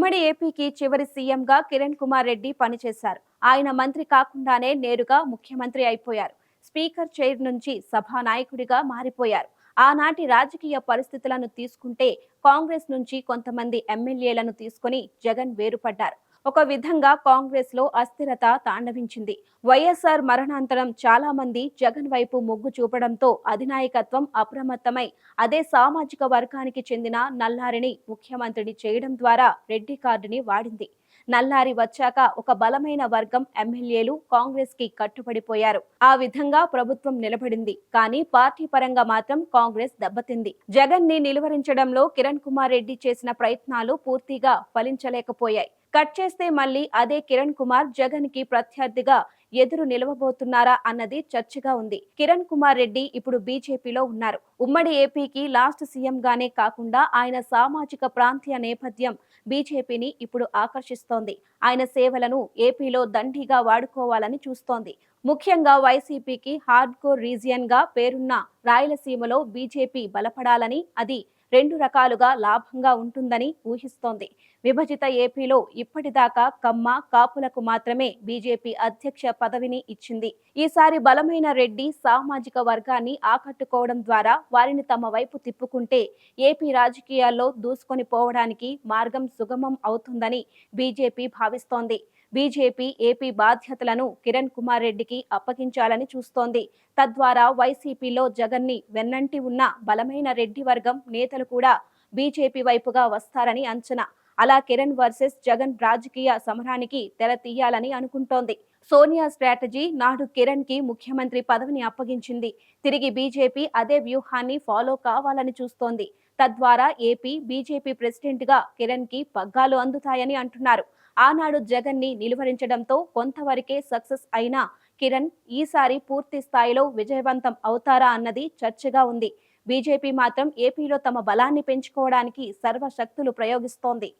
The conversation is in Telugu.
ఉమ్మడి ఏపీకి చివరి సీఎంగా కిరణ్ కుమార్ రెడ్డి పనిచేశారు. ఆయన మంత్రి కాకుండానే నేరుగా ముఖ్యమంత్రి అయిపోయారు. స్పీకర్ చైర్ నుంచి సభానాయకుడిగా మారిపోయారు. ఆనాటి రాజకీయ పరిస్థితులను తీసుకుంటే కాంగ్రెస్ నుంచి కొంతమంది ఎమ్మెల్యేలను తీసుకొని జగన్ వేరుపడ్డారు. ఒక విధంగా కాంగ్రెస్లో అస్థిరత తాండవించింది. వైఎస్ఆర్ మరణాంతరం చాలా మంది జగన్ వైపు మొగ్గు చూపడంతో అధినాయకత్వం అప్రమత్తమై అదే సామాజిక వర్గానికి చెందిన నల్లారిని ముఖ్యమంత్రిని చేయడం ద్వారా రెడ్డి కార్డుని వాడింది. నల్లారి వచ్చాక ఒక బలమైన వర్గం ఎమ్మెల్యేలు కాంగ్రెస్కి కట్టుబడిపోయారు. ఆ విధంగా ప్రభుత్వం నిలబడింది. కానీ పార్టీ పరంగా మాత్రం కాంగ్రెస్ దెబ్బతింది. జగన్ని నిలువరించడంలో కిరణ్ కుమార్ రెడ్డి చేసిన ప్రయత్నాలు పూర్తిగా ఫలించలేకపోయాయి. కట్ చేస్తే మళ్ళీ అదే కిరణ్ కుమార్ జగన్కి ప్రత్యర్థిగా ఎదురు నిలవబోతున్నారా అన్నది చర్చగా ఉంది. కిరణ్ కుమార్ రెడ్డి ఇప్పుడు బీజేపీలో ఉన్నారు. ఉమ్మడి ఏపీకి లాస్ట్ సీఎం గానే కాకుండా ఆయన సామాజిక ప్రాంతీయ నేపథ్యం బీజేపీని ఇప్పుడు ఆకర్షిస్తోంది. ఆయన సేవలను ఏపీలో దండిగా వాడుకోవాలని చూస్తోంది. ముఖ్యంగా వైసీపీకి హార్డ్ కోర్ రీజియన్గా పేరున్న రాయలసీమలో బీజేపీ బలపడాలని అది రెండు రకాలుగా లాభంగా ఉంటుందని ఊహిస్తోంది. విభజిత ఏపీలో ఇప్పటిదాకా కమ్మ కాపులకు మాత్రమే బీజేపీ అధ్యక్ష పదవిని ఇచ్చింది. ఈసారి బలమైన రెడ్డి సామాజిక వర్గాన్ని ఆకట్టుకోవడం ద్వారా వారిని తమ వైపు తిప్పుకుంటే ఏపీ రాజకీయాల్లో దూసుకొని పోవడానికి మార్గం సుగమం అవుతుందని బీజేపీ భావిస్తోంది. బీజేపీ ఏపీ బాధ్యతలను కిరణ్ కుమార్ రెడ్డికి అప్పగించాలని చూస్తోంది. తద్వారా వైసీపీలో జగన్ని వెన్నంటి ఉన్న బలమైన రెడ్డి వర్గం నేతలు కూడా బీజేపీ వైపుగా వస్తారని అంచనా. అలా కిరణ్ వర్సెస్ జగన్ రాజకీయ సమరానికి తెర తీయాలని అనుకుంటోంది. సోనియా స్ట్రాటజీ నాడు కిరణ్కి ముఖ్యమంత్రి పదవిని అప్పగించింది. తిరిగి బీజేపీ అదే వ్యూహాన్ని ఫాలో కావాలని చూస్తోంది. తద్వారా ఏపీ బీజేపీ ప్రెసిడెంట్గా కిరణ్కి పగ్గాలు అందుతాయని అంటున్నారు. ఆనాడు జగన్ని నిలువరించడంతో కొంతవరకే సక్సెస్ అయినా కిరణ్ ఈసారి పూర్తి స్థాయిలో విజయవంతం అవుతారా అన్నది చర్చగా ఉంది. బీజేపీ మాత్రం ఏపీలో తమ బలాన్ని పెంచుకోవడానికి సర్వశక్తులు ప్రయోగిస్తోంది.